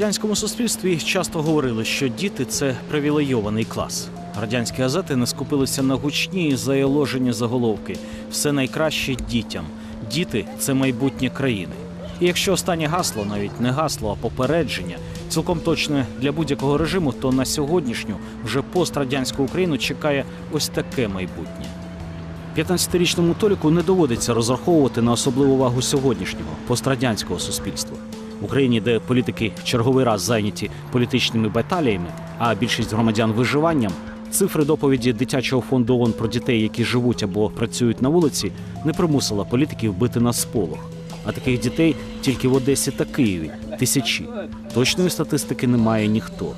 радянському суспільстві часто говорили, що діти це привілейований клас. Радянські газети не скупилися на гучні і заяложені заголовки. Все найкраще дітям. Діти це майбутнє країни. І якщо останнє гасло, навіть не гасло, а попередження, цілком точне для будь-якого режиму, то на сьогоднішню вже пострадянську Україну чекає ось таке майбутнє. 15-річному Толіку не доводиться розраховувати на особливу увагу сьогоднішнього пострадянського суспільства. В Україні, де політики черговий раз зайняті політичними баталіями, а більшість громадян виживанням, цифри доповіді дитячого фонду ООН про дітей, які живуть або працюють на вулиці, не примусила політиків бити на сполох. А таких дітей тільки в Одесі та Києві тисячі. Точної статистики немає ніхто.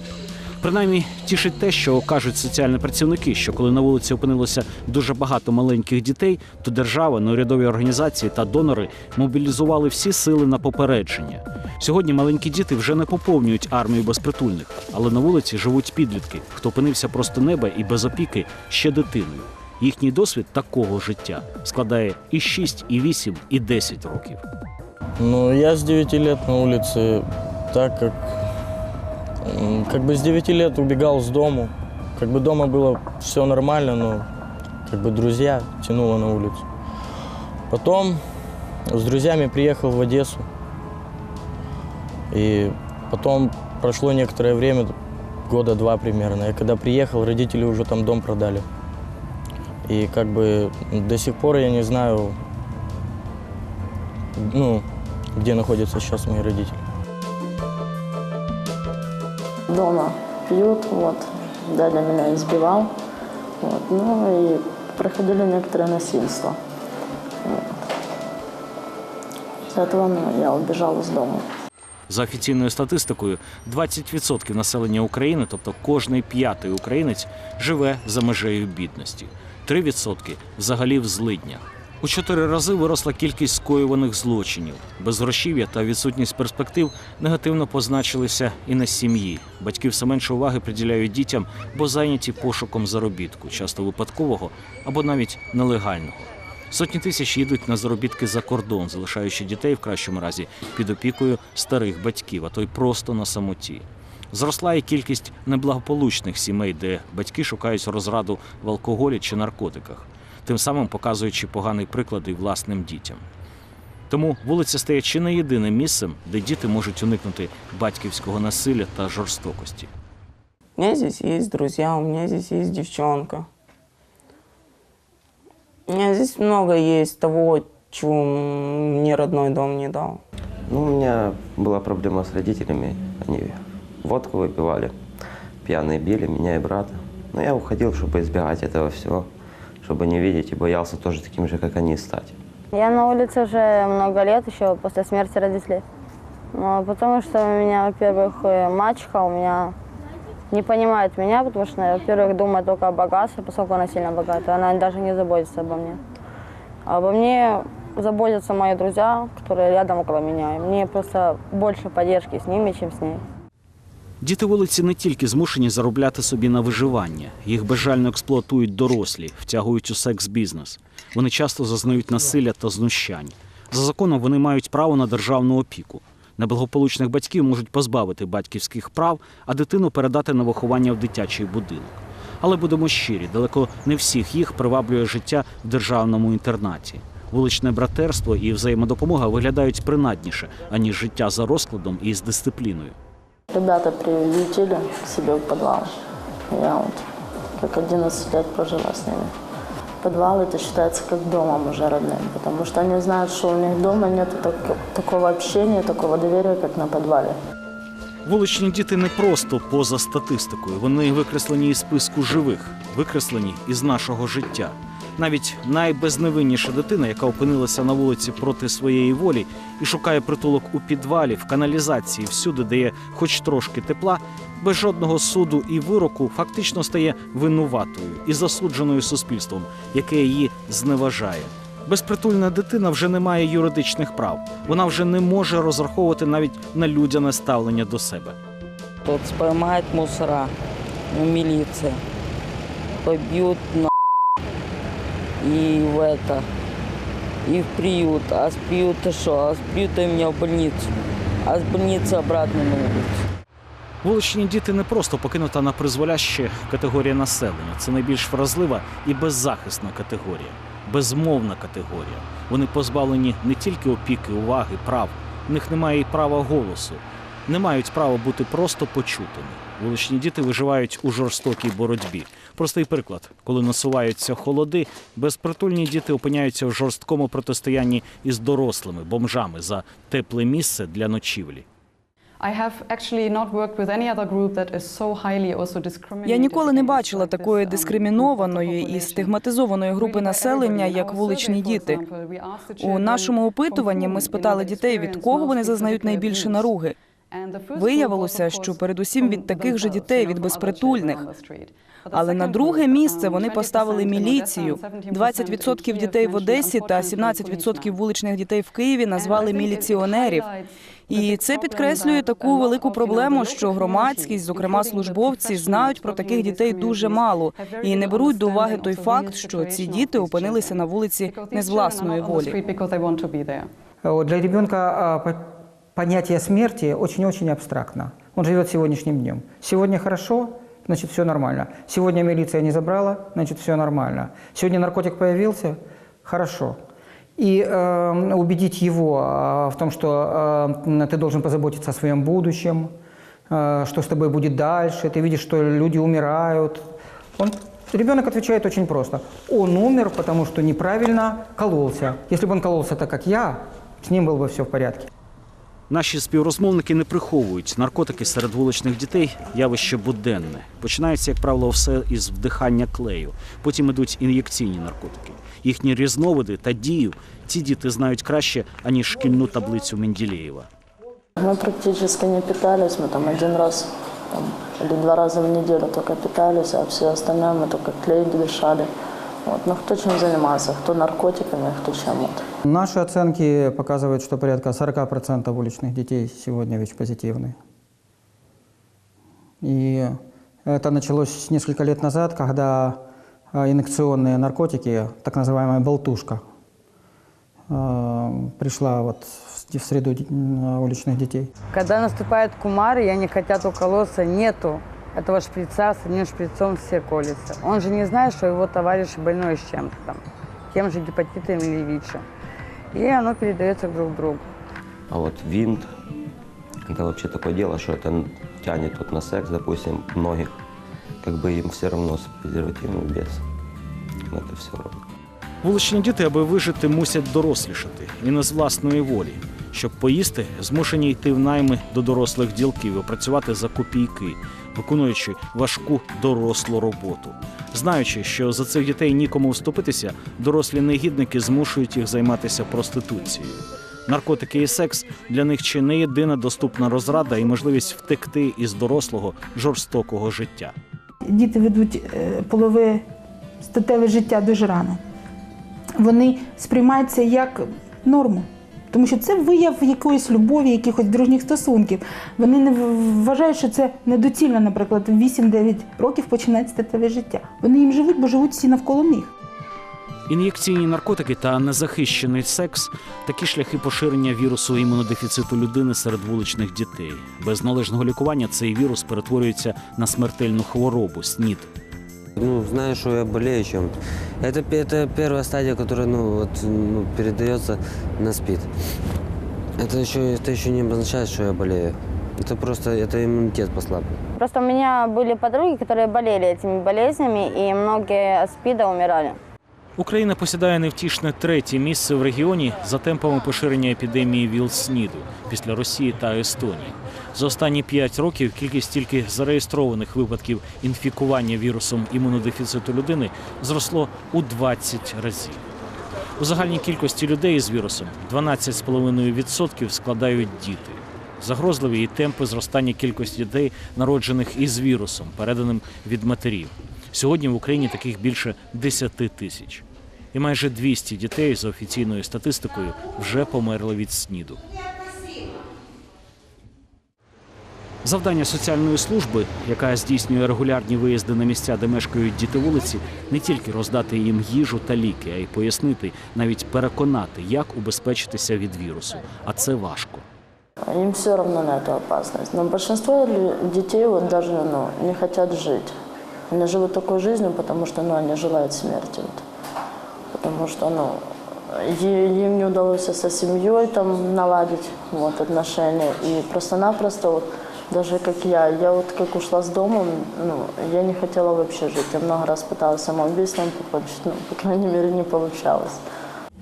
Принаймні тішить те, що кажуть соціальні працівники, що коли на вулиці опинилося дуже багато маленьких дітей, то держава, неурядові організації та донори мобілізували всі сили на попередження. Сьогодні маленькі діти вже не поповнюють армію безпритульних, але на вулиці живуть підлітки, хто опинився просто неба і без опіки ще дитиною. Їхній досвід такого життя складає і 6, і 8, і 10 років. Ну, я с 9 лет на улице, так м, как бы с 9 лет убегал с дому. Как бы дома было все нормально, но как бы друзья тянуло на улицу. Потом с друзьями приехал в Одессу. И потом прошло некоторое время, года два примерно. И когда приехал, родители уже там дом продали. И как бы до сих пор я не знаю, ну, где находятся сейчас мои родители. Дома пьют, вот, дядя меня избивал, вот, ну и проходили некоторые насильства. Вот. Из этого ну, я убежал из дома. За офіційною статистикою, 20% населення України, тобто кожний п'ятий українець, живе за межею бідності. 3% взагалі в злиднях. У чотири рази виросла кількість скоюваних злочинів. Безгрошів'я та відсутність перспектив негативно позначилися і на сім'ї. Батьки все менше уваги приділяють дітям, бо зайняті пошуком заробітку, часто випадкового або навіть нелегального. Сотні тисяч їдуть на заробітки за кордон, залишаючи дітей в кращому разі під опікою старих батьків, а то й просто на самоті. Зросла і кількість неблагополучних сімей, де батьки шукають розраду в алкоголі чи наркотиках, тим самим показуючи поганий приклад і власним дітям. Тому вулиця стає чи не єдиним місцем, де діти можуть уникнути батьківського насилля та жорстокості. У меня здесь есть друзья, у меня здесь есть девчонка. У меня здесь много есть того, чего мне родной дом не дал. Ну, у меня была проблема с родителями. Они водку выпивали, пьяные били меня и брата. Но я уходил, чтобы избегать этого всего, Чтобы не видеть и боялся тоже таким же, как они, стать. Я на улице уже много лет, еще после смерти родителей. Ну, потому что у меня, во-первых, э, мачеха у меня не понимает меня, потому что, во-первых, думает только о богатстве, поскольку она сильно богатая. Она даже не заботится обо мне. А обо мне заботятся мои друзья, которые рядом около меня. И мне просто больше поддержки с ними, чем с ней. Діти вулиці не тільки змушені заробляти собі на виживання, їх безжально експлуатують дорослі, втягують у секс-бізнес. Вони часто зазнають насилля та знущань. За законом вони мають право на державну опіку. Неблагополучних батьків можуть позбавити батьківських прав, а дитину передати на виховання в дитячий будинок. Але будемо щирі, далеко не всіх їх приваблює життя в державному інтернаті. Вуличне братерство і взаємодопомога виглядають принадніше, аніж життя за розкладом і з дисципліною. Ребята приютили к себе в подвал. Я вот как 11 лет прожила с ними. Подвал это считается как домом уже родным, потому что они знают, что у них дома нет так- такого общения, такого доверия, как на подвале. Вуличні діти не просто поза статистикою, вони викреслені із списку живих, викреслені із нашого життя. Навіть найбезневинніша дитина, яка опинилася на вулиці проти своєї волі і шукає притулок у підвалі, в каналізації, всюди, де є хоч трошки тепла, без жодного суду і вироку фактично стає винуватою і засудженою суспільством, яке її зневажає. Безпритульна дитина вже не має юридичних прав. Вона вже не може розраховувати навіть на людяне ставлення до себе. Тут споймает мусора, милиция, побьют на и в это, и в приют. А с приюта что? А с приюта меня в больницу. а с больницы обратно на улицу. Вуличні діти не просто покинута на призволяще категорія населення. Це найбільш вразлива і беззахисна категорія, безмовна категорія. Вони позбавлені не тільки опіки, уваги, прав. В них немає і права голосу, не мають права бути просто почутими. Вуличні діти виживають у жорстокій боротьбі. Простий приклад, коли насуваються холоди, безпритульні діти опиняються в жорсткому протистоянні із дорослими бомжами за тепле місце для ночівлі. Я ніколи не бачила такої um, дискримінованої і стигматизованої групи населення, як вуличні діти. У нашому опитуванні ми спитали дітей, від кого вони зазнають найбільше наруги. Виявилося, що передусім від таких же дітей, від безпритульних. Але на друге місце вони поставили міліцію. 20% дітей в Одесі та 17% вуличних дітей в Києві назвали міліціонерів. І це підкреслює таку велику проблему, що громадськість, зокрема службовці, знають про таких дітей дуже мало і не беруть до уваги той факт, що ці діти опинилися на вулиці не з власної волі. Для ребенка понятие смерти очень-очень абстрактно. Он живет сегодняшним днем. Сегодня хорошо, значит все нормально. Сегодня милиция не забрала, значит все нормально. Сегодня наркотик появился, хорошо. И э, убедить его а, в том, что э, ты должен позаботиться о своем будущем, э, что с тобой будет дальше, ты видишь, что люди умирают. Он, ребенок отвечает очень просто. Он умер, потому что неправильно кололся. Если бы он кололся так, как я, с ним было бы все в порядке. Наші співрозмовники не приховують наркотики серед вуличних дітей явище буденне. Починається, як правило, все із вдихання клею. Потім ідуть ін'єкційні наркотики. Їхні різновиди та дію ці діти знають краще аніж шкільну таблицю Менделєєва. Мы практически не питались, мы там один раз там, или два раза в неделю только питались, а все остальное мы только клей дышали. Вот. Ну, кто чем занимался, кто наркотиками, кто чем. Вот. Наши оценки показывают, что порядка 40% уличных детей сегодня ВИЧ-позитивны. И это началось несколько лет назад, когда э, инъекционные наркотики, так называемая болтушка, э, пришла вот в среду уличных детей. Когда наступает кумар, и они хотят уколоться, нету этого шприца, с одним шприцом все колятся. Он же не знает, что его товарищ больной с чем-то там, тем же гепатитом или ВИЧем. И оно передается друг другу. А вот винт, это вообще такое дело, что это тянет вот на секс, допустим, многих, как бы им все равно с презервативом без. Это все равно. Вуличні діти, аби вижити, мусять дорослішати і не з власної волі. Щоб поїсти, змушені йти в найми до дорослих ділків і працювати за копійки, виконуючи важку дорослу роботу. Знаючи, що за цих дітей нікому вступитися, дорослі негідники змушують їх займатися проституцією. Наркотики і секс для них чи не єдина доступна розрада і можливість втекти із дорослого жорстокого життя. Діти ведуть е, полове статеве життя дуже рано. Вони сприймають це як норму. Тому що це вияв якоїсь любові, якихось дружніх стосунків. Вони не вважають, що це недоцільно, наприклад, в 8-9 років починати статеве життя. Вони їм живуть, бо живуть всі навколо них. Ін'єкційні наркотики та незахищений секс такі шляхи поширення вірусу імунодефіциту людини серед вуличних дітей. Без належного лікування цей вірус перетворюється на смертельну хворобу СНІД. Ну, знаю, что я болею чем-то. Это, это первая стадия, которая ну, вот, ну, передается на СПИД. Это еще, это еще не обозначает, что я болею. Это просто это иммунитет послаблен. Просто у меня были подруги, которые болели этими болезнями, и многие от СПИДа умирали. Україна посідає невтішне третє місце в регіоні за темпами поширення епідемії ВІЛ-СНІДу після Росії та Естонії. За останні п'ять років кількість тільки зареєстрованих випадків інфікування вірусом імунодефіциту людини зросло у 20 разів. У загальній кількості людей з вірусом 12,5% складають діти. Загрозливі і темпи зростання кількості дітей, народжених із вірусом, переданим від матерів. Сьогодні в Україні таких більше 10 тисяч. І майже 200 дітей за офіційною статистикою вже померли від СНІДу. Завдання соціальної служби, яка здійснює регулярні виїзди на місця, де мешкають діти вулиці, не тільки роздати їм їжу та ліки, а й пояснити, навіть переконати, як убезпечитися від вірусу. А це важко. Им все равно на эту опасность. Но большинство лю- детей вот даже ну, не хотят жить. Они живут такой жизнью, потому что ну, они желают смерти. Вот. Потому что ну, им не удалось со семьей там наладить вот, отношения. И просто-напросто, вот, даже как я, я вот как ушла с дома, ну, я не хотела вообще жить. Я много раз пыталась самоубийством покончить, ну, по крайней мере, не получалось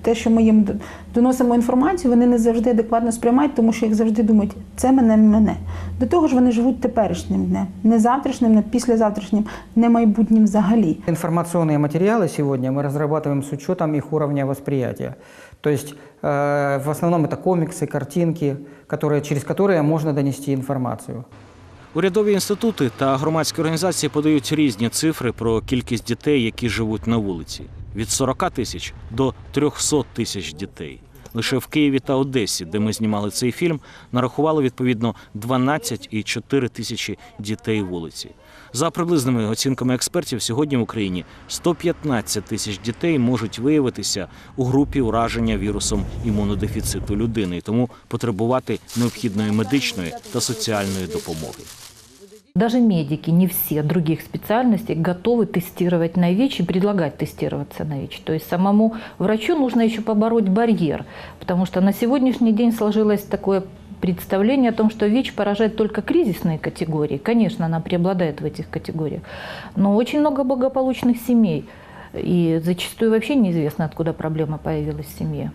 Те, що ми їм д- доносимо інформацію, вони не завжди адекватно сприймають, тому що їх завжди думають, це мене мене. До того ж, вони живуть теперішнім днем, не завтрашнім, не післязавтрашнім, не майбутнім взагалі. Информационные материалы сегодня мы разрабатываем с учетом их уровня восприятия. То есть э, в основном это комиксы, картинки, которые, через которые можно донести информацію. Урядові інститути та громадські організації подають різні цифри про кількість дітей, які живуть на вулиці від 40 тисяч до 300 тисяч дітей. Лише в Києві та Одесі, де ми знімали цей фільм, нарахували відповідно 12,4 тисячі дітей вулиці. За приблизними оцінками експертів, сьогодні в Україні 115 тисяч дітей можуть виявитися у групі ураження вірусом імунодефіциту людини, і тому потребувати необхідної медичної та соціальної допомоги. Даже медики, не все других специальностей готовы тестировать на ВИЧ и предлагать тестироваться на ВИЧ. То есть самому врачу нужно еще побороть барьер, потому что на сегодняшний день сложилось такое представление о том, что ВИЧ поражает только кризисные категории. Конечно, она преобладает в этих категориях, но очень много благополучных семей. И зачастую вообще неизвестно, откуда проблема появилась в семье.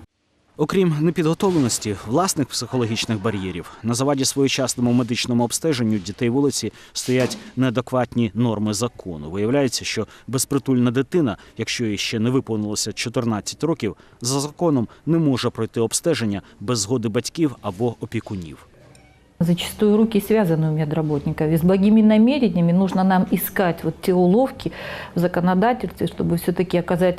Окрім непідготовленості, власних психологічних бар'єрів, на заваді своєчасному медичному обстеженню дітей вулиці стоять неадекватні норми закону. Виявляється, що безпритульна дитина, якщо їй ще не виповнилося 14 років, за законом не може пройти обстеження без згоди батьків або опікунів. Зачастую руки связаны у медработников. И с благими намерениями нужно нам искать вот те уловки в законодательстве, чтобы все-таки оказать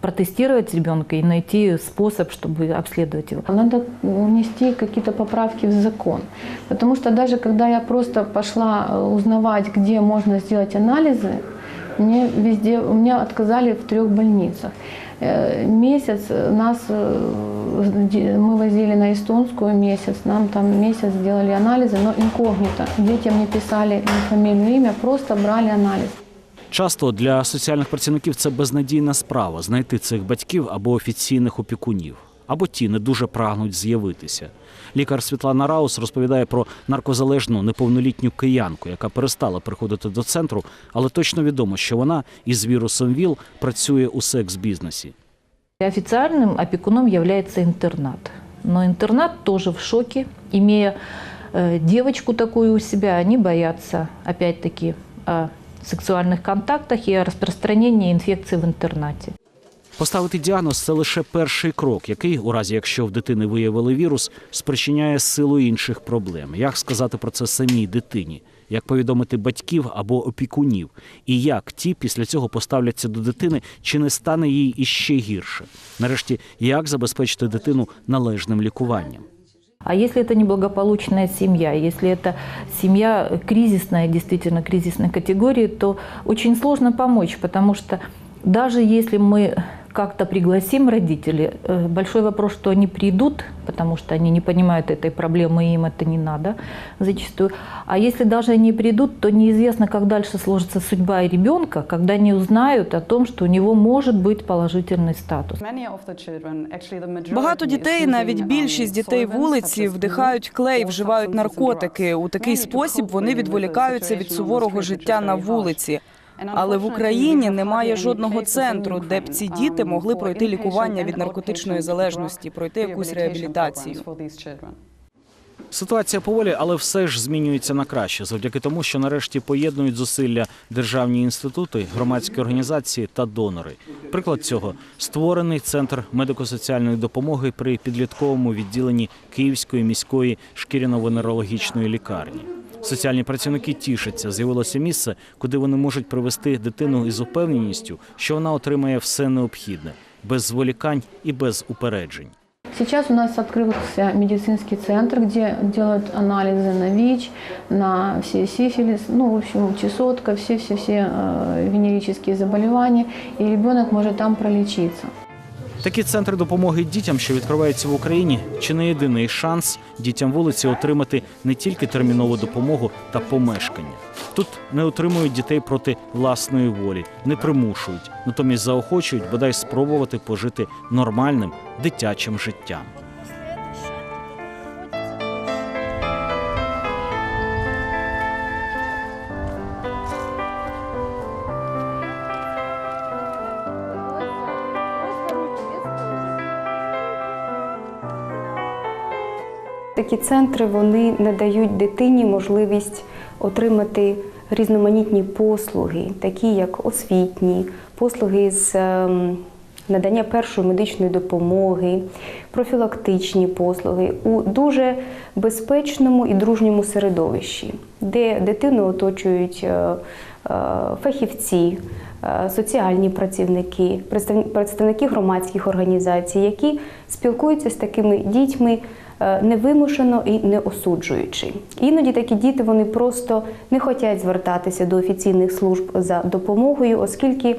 протестировать ребенка и найти способ, чтобы обследовать его. Надо внести какие-то поправки в закон. Потому что даже когда я просто пошла э, узнавать, где можно сделать анализы, мне везде, у меня отказали в трех больницах. Э, Месяц нас, э, мы возили на эстонскую месяц, нам там месяц сделали анализы, но инкогнито. Детям не писали фамилию, имя, просто брали анализ. Часто для соціальних працівників це безнадійна справа знайти цих батьків або офіційних опікунів, або ті не дуже прагнуть з'явитися. Лікар Світлана Раус розповідає про наркозалежну неповнолітню киянку, яка перестала приходити до центру, але точно відомо, що вона із вірусом ВІЛ працює у секс-бізнесі. Официальным опекуном является интернат. Но интернат тоже в шоке, имея э, девочку такую у себя, они боятся, опять-таки, о сексуальных контактах и о распространении в интернате. Поставити діагноз це лише перший крок, який, у разі якщо в дитини виявили вірус, спричиняє силу інших проблем. Як сказати про це самій дитині? Як повідомити батьків або опікунів? І як ті після цього поставляться до дитини, чи не стане їй іще гірше? Нарешті, як забезпечити дитину належним лікуванням? А если это неблагополучная семья, если это семья кризисная, действительно кризисной категории, то очень сложно помочь, потому что даже если мы как-то пригласим родителей, э, большой вопрос, что они придут, потому что они не понимают этой проблемы, и им это не надо зачастую. А если даже они придут, то неизвестно, как дальше сложится судьба ребенка, когда они узнают о том, что у него может быть положительный статус. Багато дітей, навіть більшість дітей вулиці, вдихають клей, вживають наркотики. У такий спосіб вони відволікаються від суворого життя на вулиці. Але в Україні немає жодного центру, де б ці діти могли пройти лікування від наркотичної залежності, пройти якусь реабілітацію. Ситуація поволі, але все ж змінюється на краще, завдяки тому, що нарешті поєднують зусилля державні інститути, громадські організації та донори. Приклад цього створений центр медико-соціальної допомоги при підлітковому відділенні Київської міської шкіряно-венерологічної лікарні. Соціальні працівники тішаться, з'явилося місце, куди вони можуть привести дитину із упевненістю, що вона отримає все необхідне, без зволікань і без упереджень. Сейчас у нас открылся медицинский центр, где делают анализы на ВИЧ, на все сифилис, ну, в общем, чесотка, все-все-все э, венерические заболевания, и ребенок может там пролечиться. Такі центри допомоги дітям, що відкриваються в Україні, чи не єдиний шанс дітям вулиці отримати не тільки термінову допомогу та помешкання. Тут не отримують дітей проти власної волі, не примушують, натомість заохочують бодай спробувати пожити нормальним дитячим життям. Такі центри вони надають дитині можливість отримати різноманітні послуги, такі як освітні, послуги з ем, надання першої медичної допомоги, профілактичні послуги у дуже безпечному і дружньому середовищі, де дитину оточують е, е, фахівці, е, соціальні працівники, представники громадських організацій, які спілкуються з такими дітьми невимушено і не осуджуючи. Іноді такі діти вони просто не хочуть звертатися до офіційних служб за допомогою, оскільки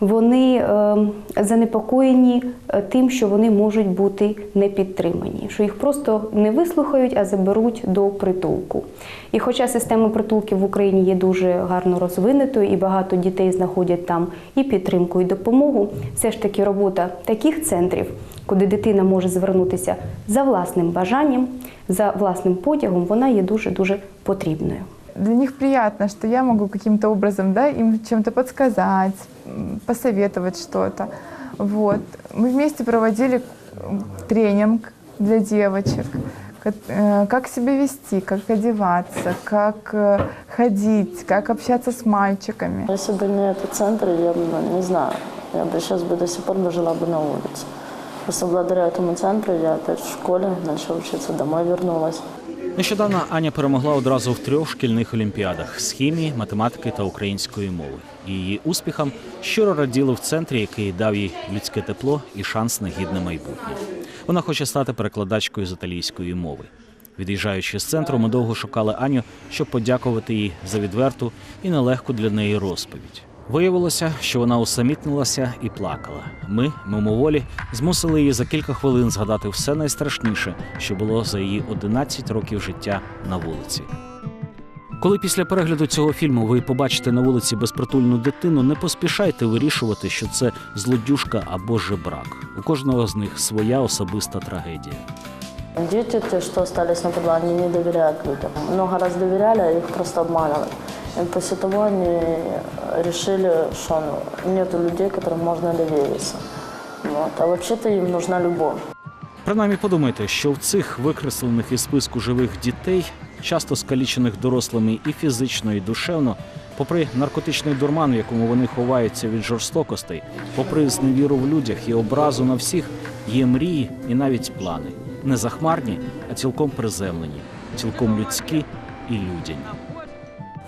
вони е, занепокоєні е, тим, що вони можуть бути не підтримані, що їх просто не вислухають, а заберуть до притулку. І хоча система притулків в Україні є дуже гарно розвинутою і багато дітей знаходять там і підтримку, і допомогу, все ж таки робота таких центрів, куди дитина може звернутися за власним бажанням, за власним потягом, вона є дуже дуже потрібною. Для них приятно, что я могу каким-то образом да, им чем-то подсказать, м, посоветовать что-то. Вот. Мы вместе проводили м, тренинг для девочек, как, э, как себя вести, как одеваться, как э, ходить, как общаться с мальчиками. Если бы не этот центр, я бы, ну, не знаю, я бы сейчас бы до сих пор бы жила бы на улице. Просто благодаря этому центру я опять в школе начала учиться, домой вернулась. Нещодавно Аня перемогла одразу в трьох шкільних олімпіадах з хімії, математики та української мови. Її успіхам щиро раділи в центрі, який дав їй людське тепло і шанс на гідне майбутнє. Вона хоче стати перекладачкою з італійської мови. Від'їжджаючи з центру, ми довго шукали Аню, щоб подякувати їй за відверту і нелегку для неї розповідь. Виявилося, що вона усамітнилася і плакала. Ми, мимоволі, змусили її за кілька хвилин згадати все найстрашніше, що було за її 11 років життя на вулиці. Коли після перегляду цього фільму ви побачите на вулиці безпритульну дитину, не поспішайте вирішувати, що це злодюжка або жебрак. У кожного з них своя особиста трагедія. Дети, те, что остались на подвале, не доверяют людям. Много раз доверяли, а их просто обманывали. После того они решили, что ну, нету людей, которым можно довериться. Вот. А вообще-то им нужна любовь. Принаймні подумайте, що в цих викреслених із списку живих дітей, часто скалічених дорослими і фізично, і душевно, попри наркотичний дурман, в якому вони ховаються від жорстокостей, попри зневіру в людях і образу на всіх, є мрії і навіть плани. Не захмарні, а цілком приземлені, цілком людські і людяні.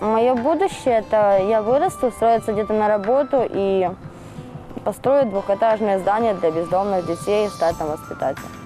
Мое будущее – это я вырасту, устроиться где-то на работу и построить двухэтажное здание для бездомных детей и стать там воспитателем.